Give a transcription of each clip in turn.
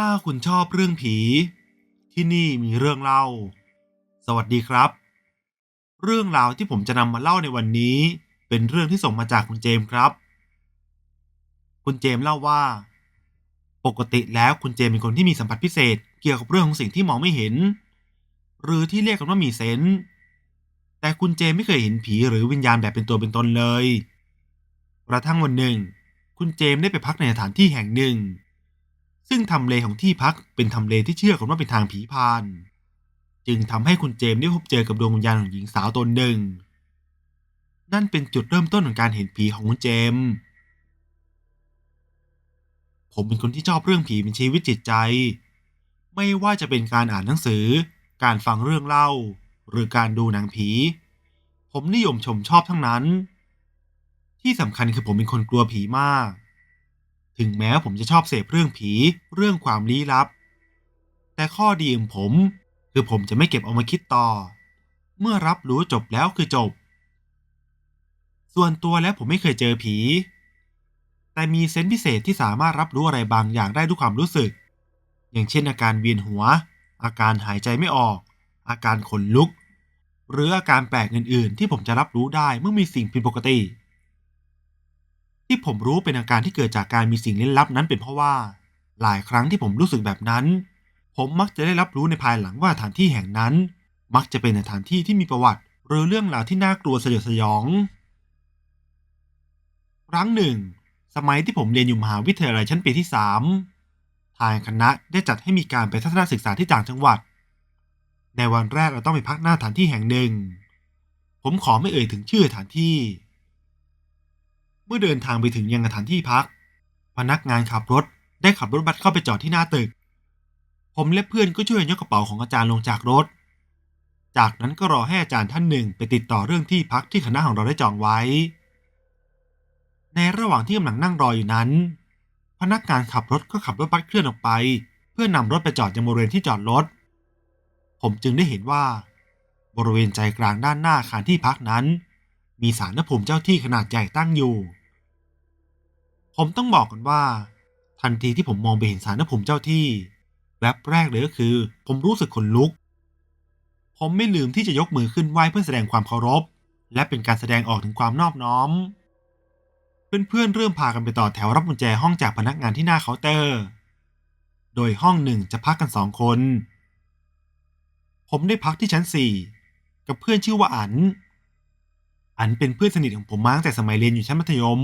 ถ้าคุณชอบเรื่องผี ที่นี่มีเรื่องเล่า สวัสดีครับ เรื่องราวที่ผมจะนำมาเล่าในวันนี้ เป็นเรื่องที่ส่งมาจากคุณเจมส์ครับ คุณเจมส์เล่าว่า ปกติแล้วคุณเจมส์เป็นคนที่มีสัมผัสพิเศษ เกี่ยวกับเรื่องของสิ่งที่มองไม่เห็น หรือที่เรียกกันว่ามีเซนส์แต่คุณเจมส์ไม่เคยเห็นผีหรือวิญญาณแบบเป็นตัวเป็นตนเลย กระทั่งวันหนึ่ง คุณเจมส์ได้ไปพักในสถานที่แห่งหนึ่ง ซึ่งทำเลของที่พักเป็นทำเลที่เชื่อกันว่าเป็นทางผีพาน จึงทำให้คุณเจมส์ได้พบเจอกับดวงวิญญาณของหญิงสาวตนหนึ่ง นั่นเป็นจุดเริ่มต้นของการเห็นผีของคุณเจมส์ผมเป็นคนที่ชอบเรื่องผีเป็นชีวิตจิตใจ ไม่ว่าจะเป็นการอ่านหนังสือ การฟังเรื่องเล่า หรือการดูหนังผี ผมนิยมชมชอบทั้งนั้น ที่สำคัญคือผมเป็นคนกลัวผีมาก ถึงแม้ผมจะชอบเสพเรื่องผีเรื่องความลี้ลับ แต่ข้อดีของผมคือผมจะไม่เก็บเอามาคิดต่อ เมื่อรับรู้จบแล้วคือจบ ส่วนตัวแล้วผมไม่เคยเจอผี แต่มีเซนส์พิเศษที่สามารถรับรู้อะไรบางอย่างได้ด้วยความรู้สึก อย่างเช่นอาการเวียนหัว อาการหายใจไม่ออก อาการขนลุก หรืออาการแปลกอื่น ๆ ที่ผมจะรับรู้ได้เมื่อมีสิ่งผิดปกติ ที่ผมรู้เป็นอาการที่เกิดจากการมีสิ่งลี้ลับนั้นเป็นเพราะว่า หลายครั้งที่ผมรู้สึกแบบนั้น ผมมักจะได้รับรู้ในภายหลังว่าสถานที่แห่งนั้น มักจะเป็นสถานที่ที่มีประวัติ หรือเรื่องราวที่น่ากลัวสยดสยอง ครั้งหนึ่ง สมัยที่ผมเรียนอยู่มหาวิทยาลัยชั้นปีที่สามทางคณะได้จัดให้มีการไปทัศนศึกษาที่ต่างจังหวัด ในวันแรกเราต้องไปพักหน้าสถานที่แห่งหนึ่ง ผมขอไม่เอ่ยถึงชื่อสถานที่ เมื่อเดินทางไปถึงยังสถานที่พัก พนักงานขับรถได้ขับรถบัสเข้าไปจอดที่หน้าตึก ผมและเพื่อนก็ช่วยยกกระเป๋าของอาจารย์ลงจากรถ จากนั้นก็รอให้อาจารย์ท่านหนึ่งไปติดต่อเรื่องที่พักที่คณะของเราได้จองไว้ ในระหว่างที่กำลังนั่งรออยู่นั้น พนักงานขับรถก็ขับรถบัสเคลื่อนออกไป เพื่อนำรถไปจอดยังบริเวณที่จอดรถ ผมจึงได้เห็นว่า บริเวณใจกลางด้านหน้าอาคารที่พักนั้น มีศาลพระภูมิเจ้าที่ขนาดใหญ่ตั้งอยู่ ผมต้องบอกกันว่า ทันทีที่ผมมองไปเห็นศาลพระภูมิเจ้าที่ แวบแรกเลยก็คือ ผมรู้สึกขนลุก ผมไม่ลืมที่จะยกมือขึ้นไหว้เพื่อแสดงความเคารพ และเป็นการแสดงออกถึงความนอบน้อม เพื่อนๆเริ่มพากันไปต่อแถวรับกุญแจห้องจากพนักงานที่หน้าเคาน์เตอร์ โดยห้องหนึ่งจะพักกันสองคน ผมได้พักที่ชั้นสี่กับเพื่อนชื่อว่าอัน อันเป็นเพื่อนสนิทของผมมาตั้งแต่สมัยเรียนอยู่ชั้นมัธยม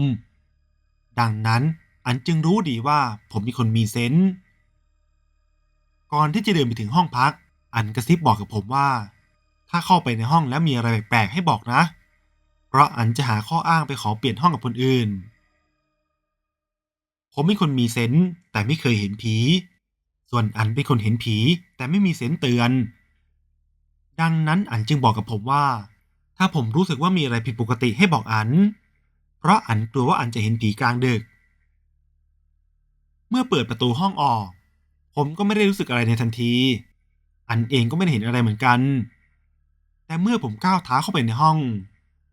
ดังนั้นอันจึงรู้ดีว่าผมเป็นคนมีเซนส์ก่อนที่จะเดินไปถึงห้องพัก อันกระซิบบอกกับผมว่า ถ้าเข้าไปในห้องแล้วมีอะไรแปลกๆให้บอกนะ เพราะอันจะหาข้ออ้างไปขอเปลี่ยนห้องกับคนอื่น ผมเป็นคนมีเซนส์แต่ไม่เคยเห็นผี ส่วนอันเป็นคนเห็นผีแต่ไม่มีเซนส์เตือน ดังนั้นอันจึงบอกกับผมว่า ถ้าผมรู้สึกว่ามีอะไรผิดปกติให้บอกอัน เพราะอันกลัวว่าอันจะเห็นผีกลางดึก เมื่อเปิดประตูห้องออก ผมก็ไม่ได้รู้สึกอะไรในทันที อันเองก็ไม่ได้เห็นอะไรเหมือนกัน แต่เมื่อผมก้าวเท้าเข้าไปในห้อง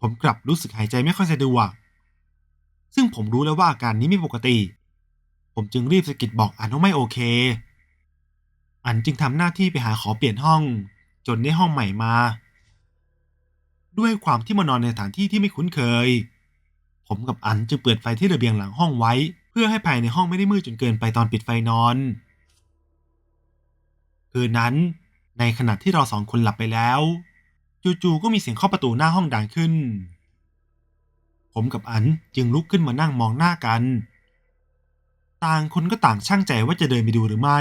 ผมกลับรู้สึกหายใจไม่ค่อยสะดวก ซึ่งผมรู้แล้วว่าอาการนี้ไม่ปกติ ผมจึงรีบสะกิดบอกอันว่าไม่โอเค อันจึงทำหน้าที่ไปหาขอเปลี่ยนห้อง จนได้ห้องใหม่มา ด้วยความที่มานอนในสถานที่ที่ไม่คุ้นเคย ผมกับอันจึงเปิดไฟที่ระเบียงหลังห้องไว้ เพื่อให้ภายในห้องไม่ได้มืดจนเกินไปตอนปิดไฟนอน คืนนั้น ในขณะที่เราสองคนหลับไปแล้วจู่ๆก็มีเสียงเคาะประตูหน้าห้องดังขึ้น ผมกับอันจึงลุกขึ้นมานั่งมองหน้ากัน ต่างคนก็ต่างช่างใจว่าจะเดินไปดูหรือไม่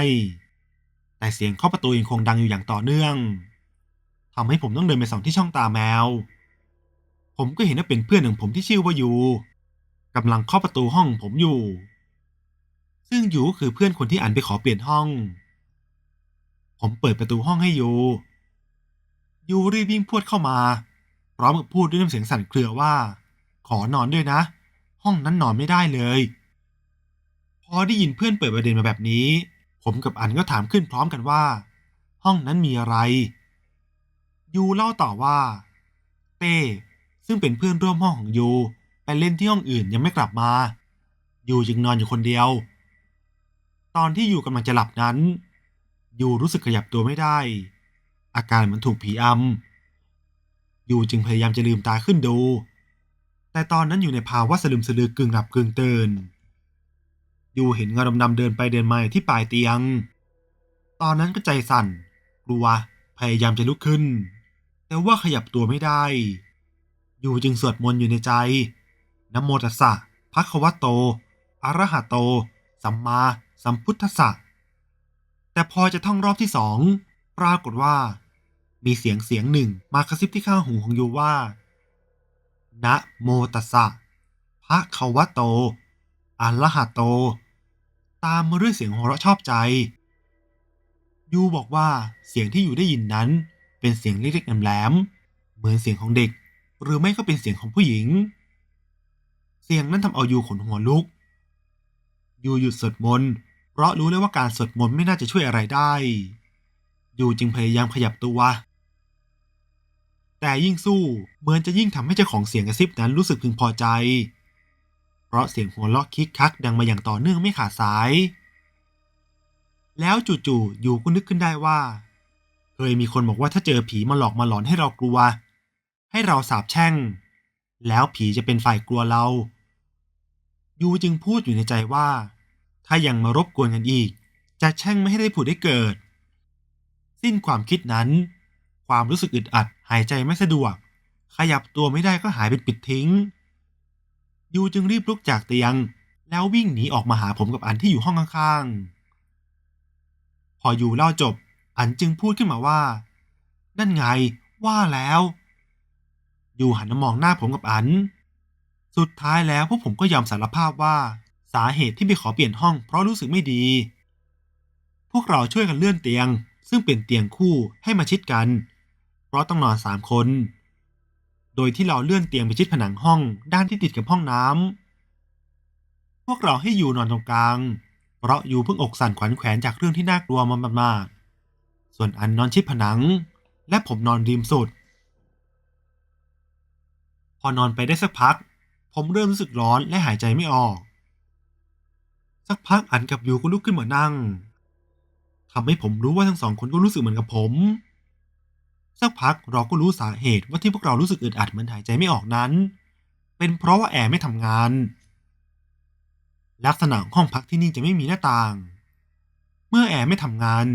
แต่เสียงเคาะประตูยังคงดังอยู่อย่างต่อเนื่องทำให้ผมต้องเดินไปส่องที่ช่องตาแมว ผมก็เห็นว่าเป็นเพื่อนของผมที่ชื่อว่ายูกำลังเคาะประตูห้องผมอยู่ ซึ่งยูก็คือเพื่อนคนที่อันไปขอเปลี่ยนห้อง ผมเปิดประตูห้องให้ยูยูรีบวิ่งพวดเข้ามา พร้อมกับพูดด้วยน้ำเสียงสั่นเครือว่า ขอนอนด้วยนะ ห้องนั้นนอนไม่ได้เลย พอได้ยินเพื่อนเปิดประเด็นมาแบบนี้ ผมกับอันก็ถามขึ้นพร้อมกันว่า ห้องนั้นมีอะไรยูเล่าต่อว่า เต้ ซึ่งเป็นเพื่อนร่วมห้องของยูไปเล่นที่ห้องอื่นยังไม่กลับมายูจึงนอนอยู่คนเดียว ตอนที่อยู่กำลังจะหลับนั้นยูรู้สึกขยับตัวไม่ได้ อาการเหมือนถูกผีอำยูจึงพยายามจะลืมตาขึ้นดู แต่ตอนนั้นอยู่ในภาวะสลึมสลือกึ่งหลับกึ่งตื่นยูเห็นเงาดำๆเดินไปเดินมาที่ปลายเตียง ตอนนั้นก็ใจสั่น กลัว พยายามจะลุกขึ้น แต่ว่าขยับตัวไม่ได้ อยู่จึงสวดมนต์อยู่ในใจนะโมตัสสะภะคะวะโต อะระหะโต สัมมาสัมพุทธัสสะ แต่พอจะท่องรอบที่สองปรากฏว่า มีเสียงเสียงหนึ่งมากระซิบที่ข้างหูของยูว่า นะโมตัสสะภะคะวะโต อะระหะโต ตามมาด้วยเสียงหัวเราะชอบใจ ยูบอกว่าเสียงที่อยู่ได้ยินนั้นเป็นเสียงเล็กๆแหลมๆเหมือนเสียงของเด็ก หรือไม่ก็เป็นเสียงของผู้หญิง เสียงนั้นทำเอายูขนหัวลุก ยูหยุดสวดมนต์เพราะรู้เลยว่าการสวดมนต์ไม่น่าจะช่วยอะไรได้ ยูจึงพยายามขยับตัว แต่ยิ่งสู้เหมือนจะยิ่งทำให้เจ้าของเสียงกระซิบนั้นรู้สึกพึงพอใจ เพราะเสียงหัวเราะคิกคักดังมาอย่างต่อเนื่องไม่ขาดสาย แล้วจู่ๆยูก็นึกขึ้นได้ว่า เคยมีคนบอกว่าถ้าเจอผีมาหลอกมาหลอนให้เรากลัว ให้เราสาบแช่ง แล้วผีจะเป็นฝ่ายกลัวเรา ยูจึงพูดอยู่ในใจว่า ถ้ายังมารบกวนกันอีก จะแช่งไม่ให้ได้ผุดได้เกิด สิ้นความคิดนั้น ความรู้สึกอึดอัดหายใจไม่สะดวก ขยับตัวไม่ได้ก็หายเป็นปิดทิ้ง ยูจึงรีบลุกจากเตียง แล้ววิ่งหนีออกมาหาผมกับอันที่อยู่ห้องข้างๆ พอยูเล่าจบ อันจึงพูดขึ้นมาว่า นั่นไงว่าแล้ว ยูหันมามองหน้าผมกับอัน สุดท้ายแล้วพวกผมก็ยอมสารภาพว่าสาเหตุที่ไปขอเปลี่ยนห้องเพราะรู้สึกไม่ดี พวกเราช่วยกันเลื่อนเตียง ซึ่งเป็นเตียงคู่ให้มาชิดกัน เพราะต้องนอนสามคน โดยที่เราเลื่อนเตียงไปชิดผนังห้องด้านที่ติดกับห้องน้ำพวกเราให้ยูนอนตรงกลาง เพราะยูเพิ่งอกสั่นขวัญแขวนจากเรื่องที่น่ากลัวมามากๆส่วนอันนอนชิดผนัง และผมนอนริมสุด พอนอนไปได้สักพัก ผมเริ่มรู้สึกร้อนและหายใจไม่ออก สักพักอันกับยูก็ลุกขึ้นมานั่งทำให้ผมรู้ว่าทั้งสองคนก็รู้สึกเหมือนกับผม สักพักเราก็รู้สาเหตุว่าที่พวกเรารู้สึกอึดอัดเหมือนหายใจไม่ออกนั้น เป็นเพราะว่าแอร์ไม่ทำงาน ลักษณะของห้องพักที่นี่จะไม่มีหน้าต่าง เมื่อแอร์ไม่ทำงาน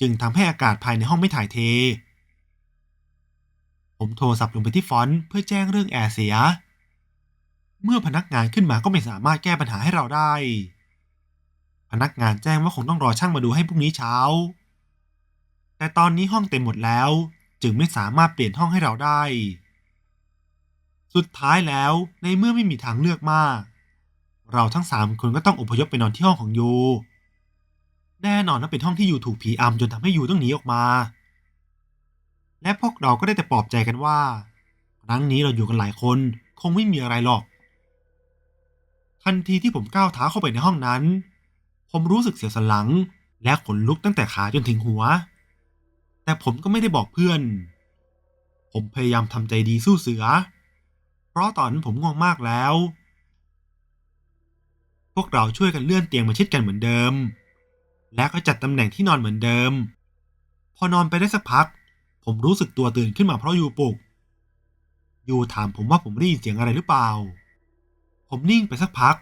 จึงทำให้อากาศภายในห้องไม่ถ่ายเท ผมโทรศัพท์ลงไปที่ฟอนต์เพื่อแจ้งเรื่องแอร์เสีย เมื่อพนักงานขึ้นมาก็ไม่สามารถแก้ปัญหาให้เราได้ พนักงานแจ้งว่าคงต้องรอช่างมาดูให้พรุ่งนี้เช้า แต่ตอนนี้ห้องเต็มหมดแล้ว จึงไม่สามารถเปลี่ยนห้องให้เราได้ สุดท้ายแล้วในเมื่อไม่มีทางเลือกมาก เราทั้งสามคนก็ต้องอพยพไปนอนที่ห้องของยูแน่นอนว่าเป็นห้องที่ยูถูกผีอำจนทำให้ยูต้องหนีออกมา และพวกเราก็ได้แต่ปลอบใจกันว่า ครั้งนี้เราอยู่กันหลายคนคงไม่มีอะไรหรอก ทันทีที่ผมก้าวเท้าเข้าไปในห้องนั้น ผมรู้สึกเสียวสันหลัง และขนลุกตั้งแต่ขาจนถึงหัว แต่ผมก็ไม่ได้บอกเพื่อน ผมพยายามทำใจดีสู้เสือ เพราะตอนนั้นผมง่วงมากแล้ว พวกเราช่วยกันเลื่อนเตียงมาชิดกันเหมือนเดิม และก็จัดตำแหน่งที่นอนเหมือนเดิม พอนอนไปได้สักพัก ผมรู้สึกตัวตื่นขึ้นมาเพราะยูปลุก ยูถามผมว่าผมได้ยินเสียงอะไรหรือเปล่า ผมนิ่งไปสักพัก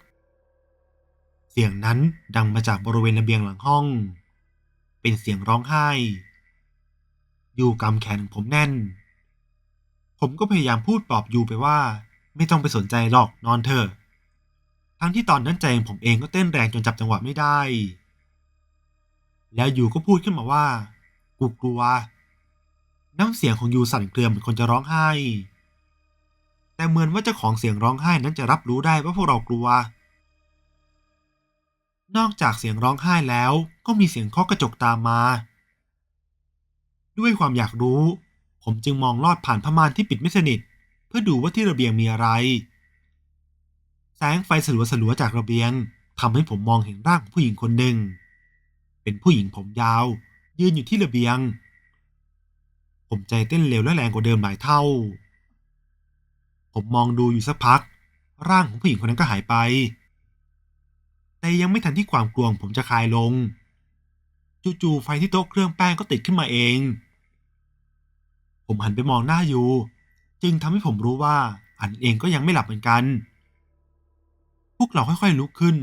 เสียงนั้นดังมาจากบริเวณระเบียงหลังห้อง เป็นเสียงร้องไห้ ยูกำแขนของผมแน่น ผมก็พยายามพูดปลอบยูไปว่า ไม่ต้องไปสนใจหรอกนอนเถอะ ทั้งที่ตอนนั้นใจของผมเองก็เต้นแรงจนจับจังหวะไม่ได้ แล้วยูก็พูดขึ้นมาว่า กูกลัว น้ำเสียงของยูสั่นเครือเหมือนคนจะร้องไห้ แต่เหมือนว่าเจ้าของเสียงร้องไห้นั้นจะรับรู้ได้ว่าพวกเรากลัว นอกจากเสียงร้องไห้แล้วก็มีเสียงเคาะกระจกตามมา ด้วยความอยากรู้ ผมจึงมองลอดผ่านผ้าม่านที่ปิดไม่สนิท เพื่อดูว่าที่ระเบียงมีอะไร แสงไฟสลัวๆจากระเบียงทำให้ผมมองเห็นร่างของผู้หญิงคนหนึ่ง เป็นผู้หญิงผมยาว ยืนอยู่ที่ระเบียง ผมใจเต้นเร็วและแรงกว่าเดิมหลายเท่า ผมมองดูอยู่สักพัก ร่างของผู้หญิงคนนั้นก็หายไป แต่ยังไม่ทันที่ความกลัวงผมจะคลายลง จู่ๆไฟที่โต๊ะเครื่องแป้งก็ติดขึ้นมาเอง ผมหันไปมองหน้าอยู่ จึงทำให้ผมรู้ว่าอันเองก็ยังไม่หลับเหมือนกัน พวกเราค่อยๆลุกขึ้น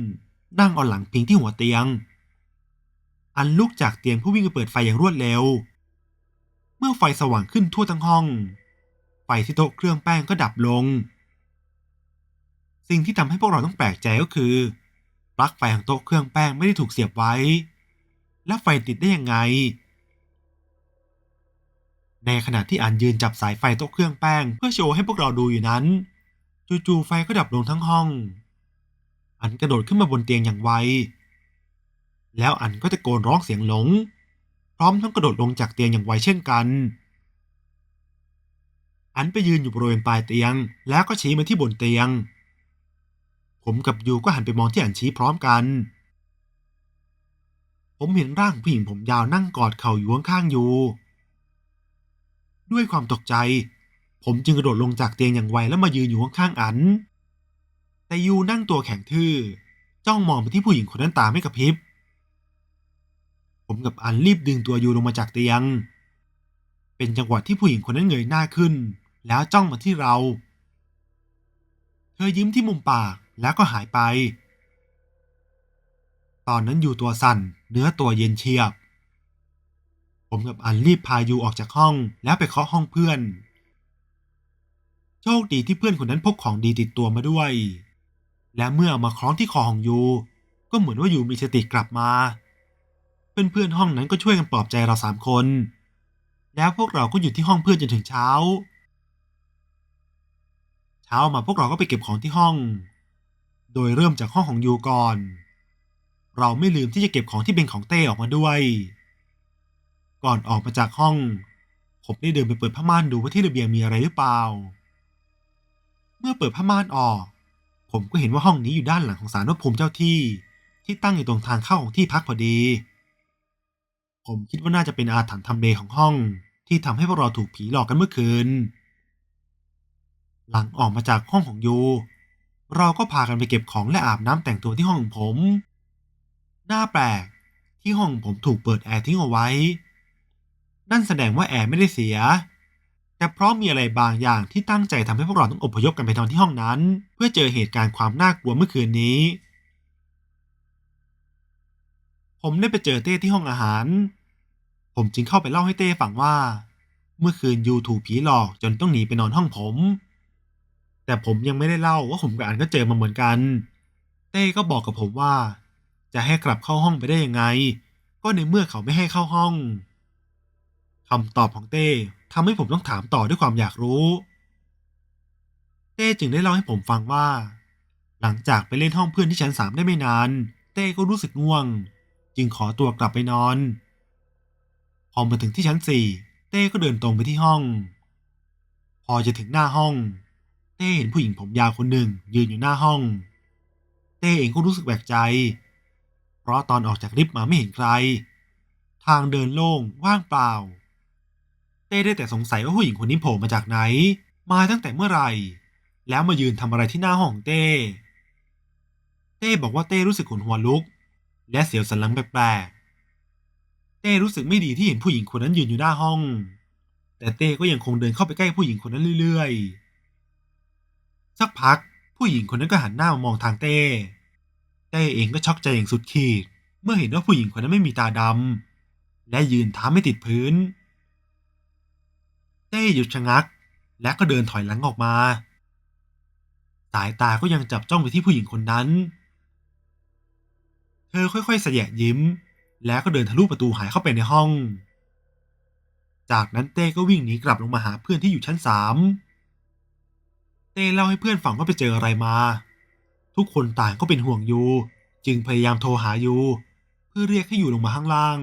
นั่งเอาหลังพิงที่หัวเตียง อันลุกจากเตียงเพื่อวิ่งไปเปิดไฟอย่างรวดเร็ว เมื่อไฟสว่างขึ้นทั่วทั้งห้อง ไฟที่โต๊ะเครื่องแป้งก็ดับลง สิ่งที่ทำให้พวกเราต้องแปลกใจก็คือ ปลั๊กไฟของโต๊ะเครื่องแป้งไม่ได้ถูกเสียบไว้ และไฟติดได้ยังไง ในขณะที่อันยืนจับสายไฟโต๊ะเครื่องแป้งเพื่อโชว์ให้พวกเราดูอยู่นั้น จู่ๆไฟก็ดับลงทั้งห้อง อันกระโดดขึ้นมาบนเตียงอย่างไวแล้วอันก็ตะโกนร้องเสียงหลง พร้อมทั้งกระโดดลงจากเตียงอย่างไวเช่นกัน อันไปยืนอยู่บริเวณปลายเตียง แล้วก็ชี้มาที่บนเตียง ผมกับยูก็หันไปมองที่อันชี้พร้อมกัน ผมเห็นร่างผู้หญิงผมยาวนั่งกอดเข่าอยู่ข้างๆยูด้วยความตกใจ ผมจึงกระโดดลงจากเตียงอย่างไวแล้วมายืนอยู่ข้างๆอัน แต่ยูนั่งตัวแข็งทื่อ จ้องมองไปที่ผู้หญิงคนนั้นตาไม่กระพริบ ผมกับอันรีบดึงตัวยูลงมาจากเตียง เป็นจังหวะที่ผู้หญิงคนนั้นเงยหน้าขึ้น แล้วจ้องมาที่เรา เธอยิ้มที่มุมปากแล้วก็หายไป ตอนนั้นอยู่ตัวสั่นเนื้อตัวเย็นเฉียบ ผมกับอันรีบพายูออกจากห้องแล้วไปเคาะห้องเพื่อน โชคดีที่เพื่อนคนนั้นพกของดีติดตัวมาด้วย และเมื่ออามาคล้องที่คอของยู ก็เหมือนว่ายูมีสติกลับมา เพื่อนๆห้องนั้นก็ช่วยกันปลอบใจเราสามคน แล้วพวกเราก็อยู่ที่ห้องเพื่อนจนถึงเช้า เช้ามาพวกเราก็ไปเก็บของที่ห้อง โดยเริ่มจากห้องของยูก่อน เราไม่ลืมที่จะเก็บของที่เป็นของเต้ออกมาด้วย ก่อนออกมาจากห้อง ผมได้เดินไปเปิดผ้าม่านดูว่าที่ระเบียงมีอะไรหรือเปล่า เมื่อเปิดผ้าม่านออก ผมก็เห็นว่าห้องนี้อยู่ด้านหลังของศาลพระภูมิเจ้าที่ ที่ตั้งอยู่ตรงทางเข้าของที่พักพอดี ผมคิดว่าน่าจะเป็นอาถรรพ์ทำเลของห้อง ที่ทำให้พวกเราถูกผีหลอกกันเมื่อคืน หลังออกมาจากห้องของยู เราก็พากันไปเก็บของและอาบน้ำแต่งตัวที่ห้องของผมน่าแปลกที่ห้องผมถูกเปิดแอร์ทิ้งเอาไว้ นั่นแสดงว่าแอร์ไม่ได้เสีย แต่เพราะมีอะไรบางอย่างที่ตั้งใจทำให้พวกเราต้องอพยพกันไปนอนที่ห้องนั้น เพื่อเจอเหตุการณ์ความน่ากลัวเมื่อคืนนี้ ผมได้ไปเจอเต้ที่ห้องอาหาร ผมจึงเข้าไปเล่าให้เต้ฟังว่า เมื่อคืนยูถูกผีหลอกจนต้องหนีไปนอนห้องผม แต่ผมยังไม่ได้เล่าว่าผมกับอันก็เจอมาเหมือนกัน เต้ก็บอกกับผมว่า จะให้กลับเข้าห้องไปได้ยังไง ก็ในเมื่อเขาไม่ให้เข้าห้องคำตอบของเต้ทำให้ผมต้องถามต่อด้วยความอยากรู้ เต้จึงได้เล่าให้ผมฟังว่า หลังจากไปเล่นห้องเพื่อนที่ชั้นสามได้ไม่นาน เต้ก็รู้สึกง่วง จึงขอตัวกลับไปนอน พอมาถึงที่ชั้นสี่เต้ก็เดินตรงไปที่ห้อง พอจะถึงหน้าห้อง เต้เห็นผู้หญิงผมยาวคนหนึ่งยืนอยู่หน้าห้อง เต้เองก็รู้สึกแปลกใจ เพราะตอนออกจากลิฟต์มาไม่เห็นใคร ทางเดินโล่งว่างเปล่า เต้ได้แต่สงสัยว่าผู้หญิงคนนี้โผล่มาจากไหน มาตั้งแต่เมื่อไหร่ แล้วมายืนทำอะไรที่หน้าห้องเต้ เต้บอกว่าเต้รู้สึกขนหัวลุก และเสียวสันหลังแปลก เต้รู้สึกไม่ดีที่เห็นผู้หญิงคนนั้นยืนอยู่หน้าห้อง แต่เต้ก็ยังคงเดินเข้าไปใกล้ผู้หญิงคนนั้นเรื่อยๆ สักพักผู้หญิงคนนั้นก็หันหน้ามามองทางเต้ เต้เองก็ช็อกใจอย่างสุดขีด เมื่อเห็นว่าผู้หญิงคนนั้นไม่มีตาดำและยืนเท้าไม่ติดพื้น เต้หยุดชะงัก และก็เดินถอยหลังออกมา สายตาก็ยังจับจ้องไปที่ผู้หญิงคนนั้น เธอค่อยๆเสยะยิ้ม แล้วก็เดินทะลุประตูหายเข้าไปในห้อง จากนั้นเต้ก็วิ่งหนีกลับลงมาหาเพื่อนที่อยู่ชั้นสามเต้เล่าให้เพื่อนฟังว่าไปเจออะไรมา ทุกคนต่างก็เป็นห่วงยูจึงพยายามโทรหายูเพื่อเรียกให้ยูลงมาข้างล่าง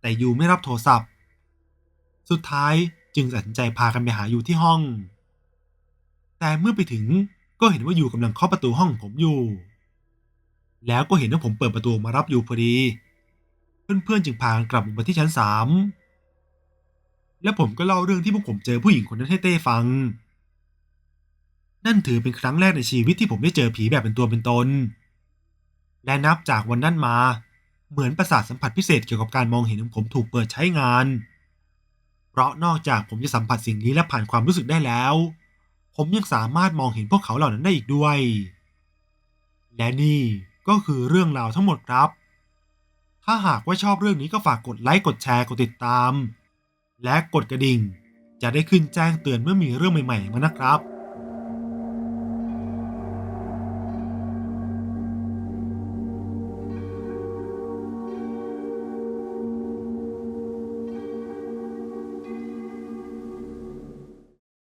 แต่ยูไม่รับโทรศัพท์ สุดท้ายจึงตัดสินใจพากันไปหายูที่ห้อง แต่เมื่อไปถึงก็เห็นว่ายูกำลังเคาะประตูห้องผมอยู่ แล้วก็เห็นว่าผมเปิดประตูมารับยูพอดี เพื่อนๆ จึงพากันกลับลงมาที่ชั้นสามและผมก็เล่าเรื่องที่พวกผมเจอผู้หญิงคนนั้นให้เต้ฟัง นั่นถือเป็นครั้งแรกในชีวิตที่ผมได้เจอผีแบบเป็นตัวเป็นตน และนับจากวันนั้นมา เหมือนประสาทสัมผัสพิเศษเกี่ยวกับการมองเห็นของผมถูกเปิดใช้งาน เพราะนอกจากผมจะสัมผัสสิ่งนี้และผ่านความรู้สึกได้แล้ว ผมยังสามารถมองเห็นพวกเขาเหล่านั้นได้อีกด้วย และนี่ก็คือเรื่องราวทั้งหมดครับ ถ้าหากว่าชอบเรื่องนี้ก็ฝากกดไลค์กดแชร์กดติดตาม และกดกระดิ่ง จะได้ขึ้นแจ้งเตือนเมื่อมีเรื่องใหม่ๆมานะครับ